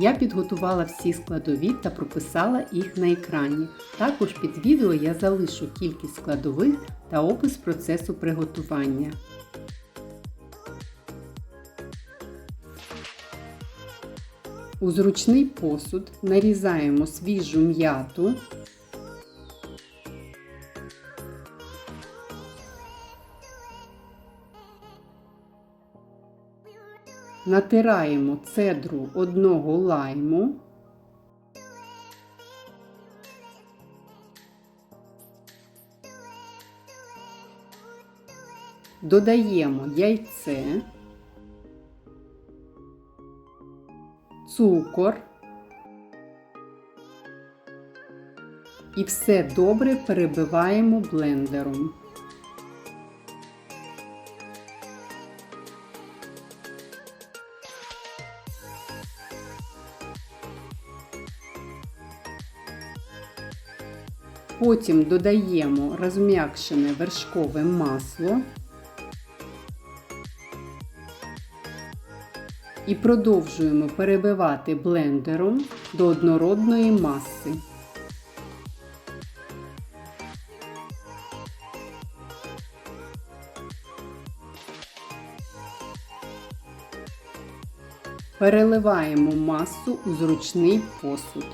Я підготувала всі складові та прописала їх на екрані. Також під відео я залишу кількість складових та опис процесу приготування. У зручний посуд нарізаємо свіжу м'яту. Натираємо цедру одного лайму. Додаємо яйце, цукор і все добре перебиваємо блендером. Потім додаємо розм'якшене вершкове масло і продовжуємо перебивати блендером до однородної маси. Переливаємо масу у зручний посуд.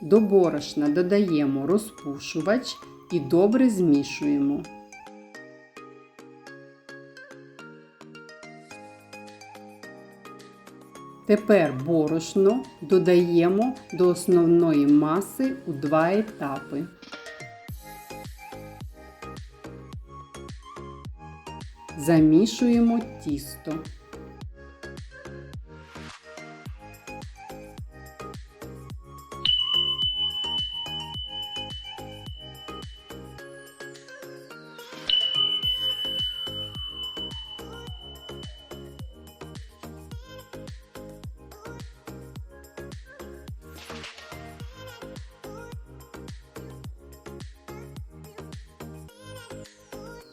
До борошна додаємо розпушувач і добре змішуємо. Тепер борошно додаємо до основної маси у два етапи. Замішуємо тісто.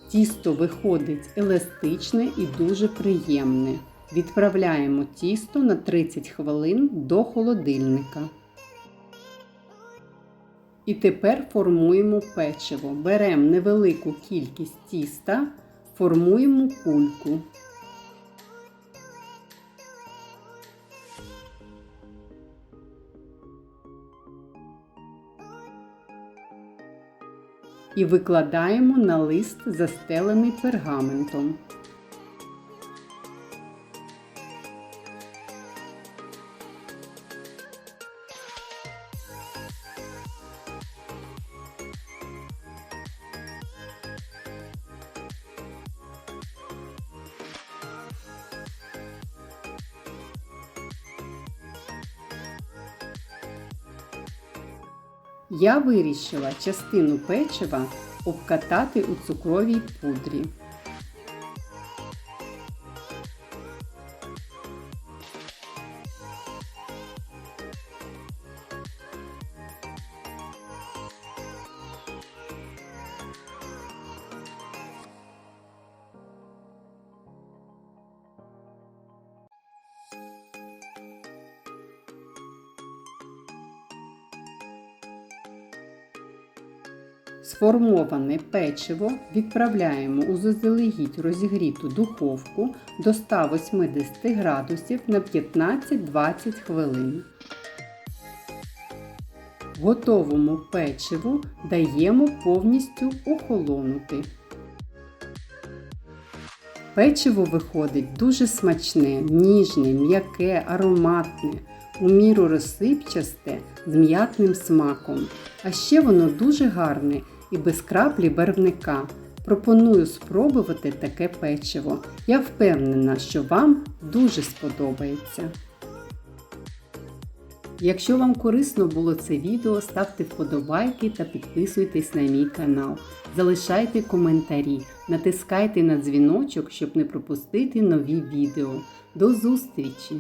Тісто виходить еластичне і дуже приємне. Відправляємо тісто на 30 хвилин до холодильника. І тепер формуємо печиво. Беремо невелику кількість тіста, формуємо кульку. І викладаємо на лист, застелений пергаментом. Я вирішила частину печива обкатати у цукровій пудрі. Сформоване печиво відправляємо у заздалегідь розігріту духовку до 180 градусів на 15-20 хвилин. Готовому печиву даємо повністю охолонути. Печиво виходить дуже смачне, ніжне, м'яке, ароматне, у міру розсипчасте з м'ятним смаком. А ще воно дуже гарне і без краплі барвника. Пропоную спробувати таке печиво. Я впевнена, що вам дуже сподобається. Якщо вам корисно було це відео, ставте вподобайки та підписуйтесь на мій канал. Залишайте коментарі, натискайте на дзвіночок, щоб не пропустити нові відео. До зустрічі!